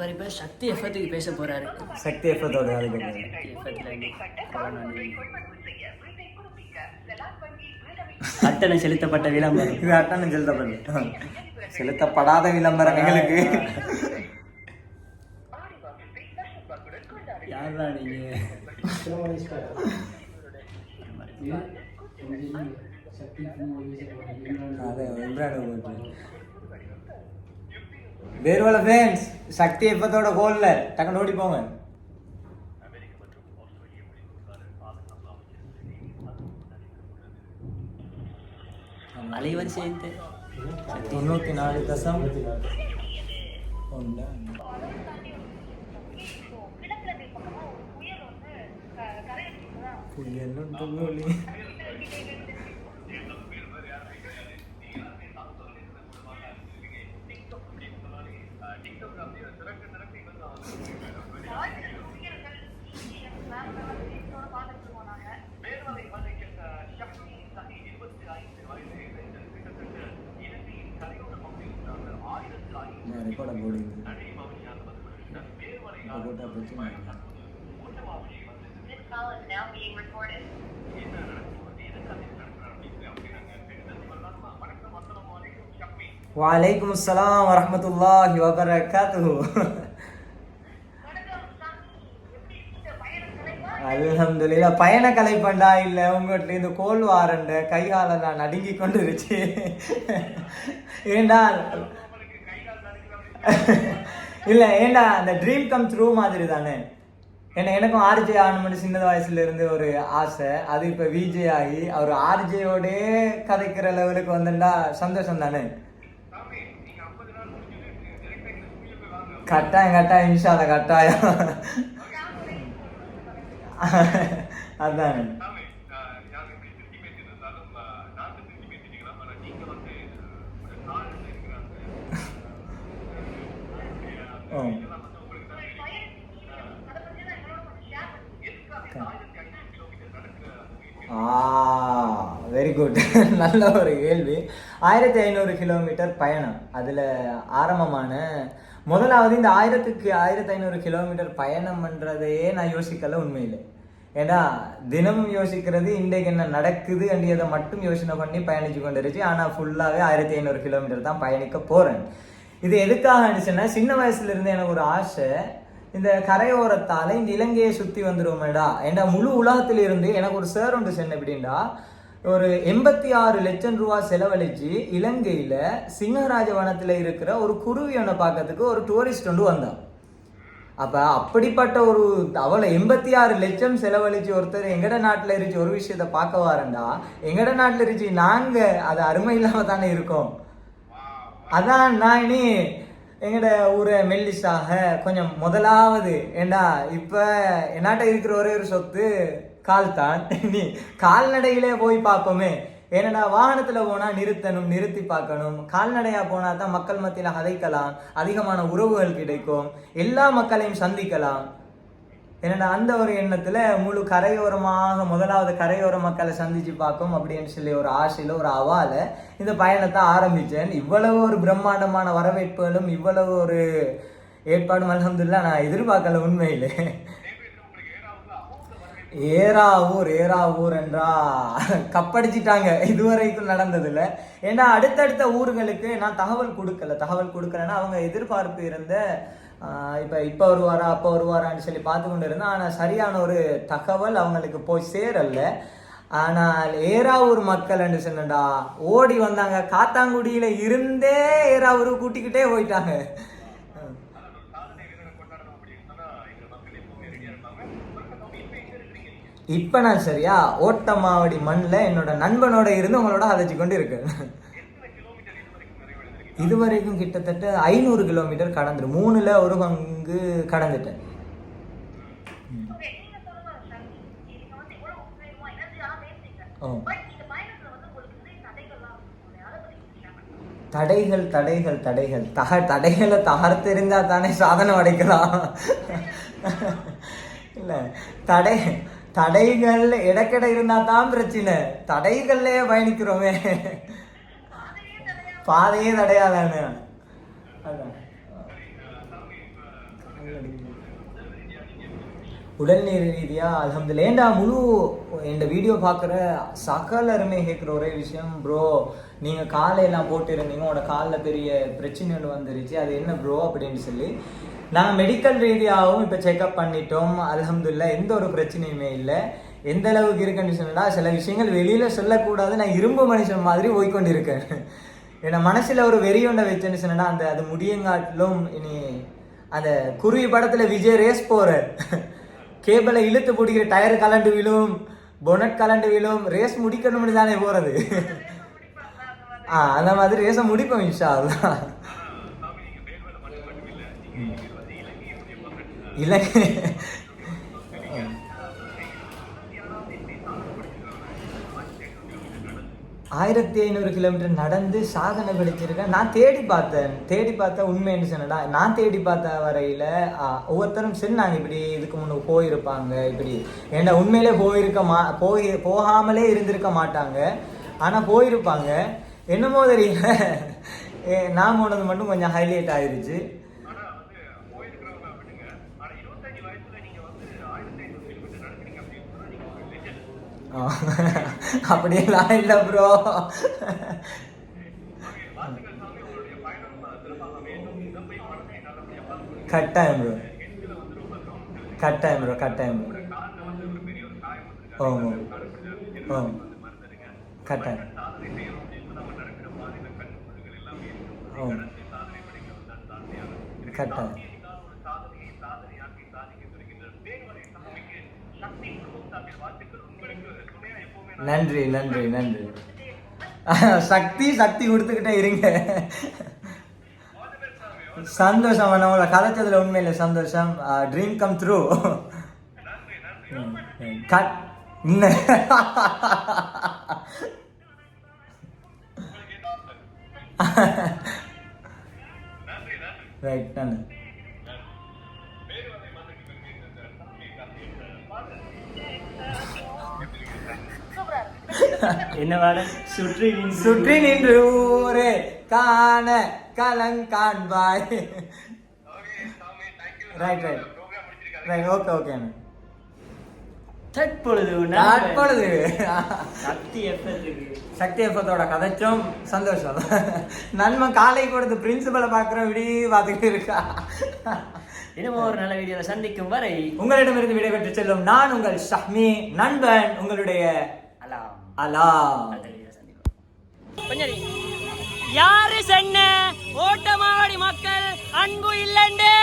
பாரு இப்போ சக்தி எஃபத் பேச போகிறாரு சக்தி எஃபத்தோட அட்டனை செலுத்தப்பட்ட விளம்பரம். இது அட்டனை செலுத்தப்பட்ட செலுத்தப்படாத விளம்பரம் எங்களுக்கு. யாரா நீங்கள் அதை இம்ரான் போட்டு வேலை ஃப்ரெண்ட்ஸ் சக்தி எப்பத்தோட கோல்ல டக்குன்னு ஓடி போங்க அலைவரிசை தொண்ணூற்றி நாலு தசம். ஒன்று. புயலும் துள்ளி போட்டா பிரச்சனை இல்லை. This call is now being recorded. வலைக்கும் அஸ்ஸலாம் வரஹ்மத்துல்லாஹி வபரகாத்துஹு அல்ஹம்துலில்லாஹ் பயண கலைப்பண்டா இல்லை உங்கள்கிட்ட இந்த கோல் வாரண்ட கைகால நான் நடுங்கி கொண்டு இருச்சு ஏண்டா இல்ல ஏண்டா அந்த ட்ரீம் கம் த்ரூ மாதிரி தானே ஏன்னா எனக்கும் ஆர்ஜே ஆகணும்னு சின்ன வயசுல இருந்து ஒரு ஆசை. அது இப்ப விஜே ஆகி அவர் ஆர்ஜேயோட கதைக்கிற லெவலுக்கு வந்துட்டா சந்தோஷம் தானே கட்டாயம் கட்டாயம். இன்ஷால்ல கட்டாயம் அதான். வெரி குட் நல்ல ஒரு கேள்வி. ஆயிரத்தி ஐநூறு கிலோமீட்டர் பயணம். அதில் ஆரம்பமான முதலாவது இந்த ஆயிரத்துக்கு ஆயிரத்தி ஐநூறு கிலோமீட்டர் பயணம் பண்ணுறதையே நான் யோசிக்கல உண்மையில். ஏன்னா தினமும் யோசிக்கிறது இன்றைக்கு என்ன நடக்குது அப்படின்றதை மட்டும் யோசனை பண்ணி பயணிச்சு கொண்டிருச்சு. ஆனால் ஃபுல்லாகவே ஆயிரத்தி ஐநூறு கிலோமீட்டர் தான் பயணிக்க போகிறேன் இது எதுக்காக ஆயிடுச்சுன்னா சின்ன வயசுல இருந்து எனக்கு ஒரு ஆசை. இந்த கரையோரத்தால இந்த இலங்கையை சுத்தி வந்துருவோமேடா. ஏன்னா முழு உலகத்துல இருந்து எனக்கு ஒரு சேர் ஒன்று சென்ன எப்படின்னா ஒரு எண்பத்தி ஆறு லட்சம் ரூபா செலவழிச்சு இலங்கையில சிங்கராஜ வனத்துல இருக்கிற ஒரு குருவி பார்க்கறதுக்கு ஒரு டூரிஸ்ட் ஒன்று வந்தான். அப்ப அப்படிப்பட்ட ஒரு அவளை எண்பத்தி ஆறு லட்சம் செலவழிச்சு ஒருத்தர் எங்கட நாட்டுல இருந்துச்சு ஒரு விஷயத்த பார்க்க வாரண்டா எங்கட நாட்டுல இருந்துச்சு நாங்க அது அருமை இல்லாம தானே இருக்கோம். அதான் நான் இனி எங்கட ஊரை மெல்லிஸாக கொஞ்சம் முதலாவது ஏண்டா இப்ப என்னாட்ட இருக்கிற ஒரே ஒரு சொத்து கால் தான் நீ கால்நடையிலே போய் பார்ப்போமே. ஏன்னா வாகனத்தில் போனால் நிறுத்தணும் நிறுத்தி பார்க்கணும். கால்நடையாக போனால் தான் மக்கள் மத்தியில் கதைக்கலாம் அதிகமான உறவுகள் கிடைக்கும். எல்லா மக்களையும் சந்திக்கலாம். என்னடா அந்த ஒரு எண்ணத்தில் முழு கரையோரமாக முதலாவது கரையோர மக்களை சந்திச்சு பார்க்கும் அப்படின்னு சொல்லி ஒரு ஆசையில் ஒரு அவால இந்த பயணத்தை ஆரம்பிச்சேன். இவ்வளவு ஒரு பிரம்மாண்டமான வரவேற்புகளும் இவ்வளவு ஒரு ஏற்பாடும் அல்ஹம்துலில்லாஹ் நான் எதிர்பார்க்கல உண்மையிலே. ஏறாவூர் ஏறாவூர் என்றா கப்படிச்சிட்டாங்க. இதுவரைக்கும் நடந்ததில்ல. ஏன்னா அடுத்தடுத்த ஊர்களுக்கு நான் தகவல் கொடுக்கல. தகவல் கொடுக்கலன்னா அவங்க எதிர்பார்ப்பு இருந்த இப்போ இப்போ வருவாரா அப்போ வருவாரான்னு சொல்லி பார்த்து கொண்டு இருந்தேன் ஆனால் சரியான ஒரு தகவல் அவங்களுக்கு போய் சேரல. ஆனால் ஏறாவூர் மக்கள் என்று சொன்னடா ஓடி வந்தாங்க. காத்தாங்குடியில் இருந்தே ஏராவூர் கூட்டிக்கிட்டே போயிட்டாங்க. இப்போ நான் சரியா ஓட்டமாவடி மண்ணில் என்னோட நண்பனோட இருந்து உங்களோட அழைச்சி கொண்டு இருக்கேன். இதுவரைக்கும் கிட்டத்தட்ட ஐநூறு கிலோமீட்டர் கடந்துரு. மூணுல ஒரு பங்கு கடந்துட்டேன். தடைகள் தடைகள் தடைகள். தக தடைகளை தகர்த்தெறிந்தா தானே சாதனை அடைக்கலாம் இல்ல. தடை தடைகள் இடக்கடை இருந்தா தான் பிரச்சனை. தடைகள்லயே பயணிக்கிறோமே. பாதையே தடையாதானே உடல் நீர் ரீதியா அலமதுல ஏண்டா முழு இந்த வீடியோ பார்க்குற சகலருமே கேட்குற ஒரே விஷயம் ப்ரோ நீங்கள் காலையெல்லாம் போட்டு இருந்தீங்க உங்களோட காலில் பெரிய பிரச்சனைகள் வந்துருச்சு. அது என்ன ப்ரோ அப்படின்னு சொல்லி நாங்கள் மெடிக்கல் ரீதியாகவும் இப்போ செக்அப் பண்ணிட்டோம். அல்ஹம்துலில்லா எந்த ஒரு பிரச்சனையுமே இல்லை. எந்த அளவுக்கு இருக்குன்னு சொன்னால் சில விஷயங்கள் வெளியில் சொல்லக்கூடாது நான் இரும்பு மனுஷன் மாதிரி போய்க்கொண்டிருக்கேன் ஏன்னா மனசுல ஒரு வெறி ஒன்றை வச்சேன்னு சொன்னா அந்த அது முடியங்காட்டிலும் இனி அந்த குருவி படத்துல விஜய் ரேஸ் போற கேபிளை இழுத்து பிடிக்கிற டயர் கலண்டு விழும் பொனட் கலண்டு விழும் ரேஸ் முடிக்கணும்னு தானே போறது. ஆ அந்த மாதிரி ரேஸை முடிப்போம் இன்ஷா அல்லாஹ் இலங்கை ஆயிரத்தி ஐநூறு கிலோமீட்டர் நடந்து சாதனை படிச்சிருக்கேன் நான் தேடி பார்த்தேன். தேடி பார்த்தா உண்மைன்னு சொன்னடா நான் தேடி பார்த்த வரையில் ஒவ்வொருத்தரும் சொன்னாங்க இப்படி இதுக்கு முன்னே போயிருப்பாங்க இப்படி. ஏன்னா உண்மையிலே போயிருக்க மா போய் போகாமலே இருந்திருக்க மாட்டாங்க. ஆனால் போயிருப்பாங்க. என்னமோ தெரியல ஏ, நான் போனது மட்டும் கொஞ்சம் ஹைலைட் ஆயிடுச்சு அப்படியெல்லாம் இல்லை ப்ரோ கட்டாயம் ப்ரோ கட்டாயம் ப்ரோ கட்டாயம் ப்ரோ ஓ ஓ ஓ கட்டாயம். ஓ கட்டாயம். நன்றி நன்றி நன்றி. சக்தி சக்தி கொடுத்துக்கிட்டே இருங்க. சந்தோஷம் நம்மள கலைச்சதுல உண்மையில சந்தோஷம். Dream come through cut right நன்றி. என்ன வேடம் சுற்றி சுற்றி நின்று ஊரே காண கலங்காண்பாய் right right right okay okay தற்பொழுது தற்பொழுது. சக்தி சக்தி எஃபத்தோட கதைச்சும். சந்தோஷம். நன்மை காலை கொடுத்து பிரின்சிபலை பார்க்குறோம். இப்படி பார்த்துக்கிட்டு இருக்கா. இன்னமும் ஒரு நல்ல வீடியோல சந்திக்கும் வரை உங்களிடமிருந்து விடைபெற்று செல்லும் நான் உங்கள் ஷஹ்மி நண்பன் உங்களுடைய அலா யாரு சென்ன? ஓட்டமாவடி மக்கள் அன்பு இல்லண்டே.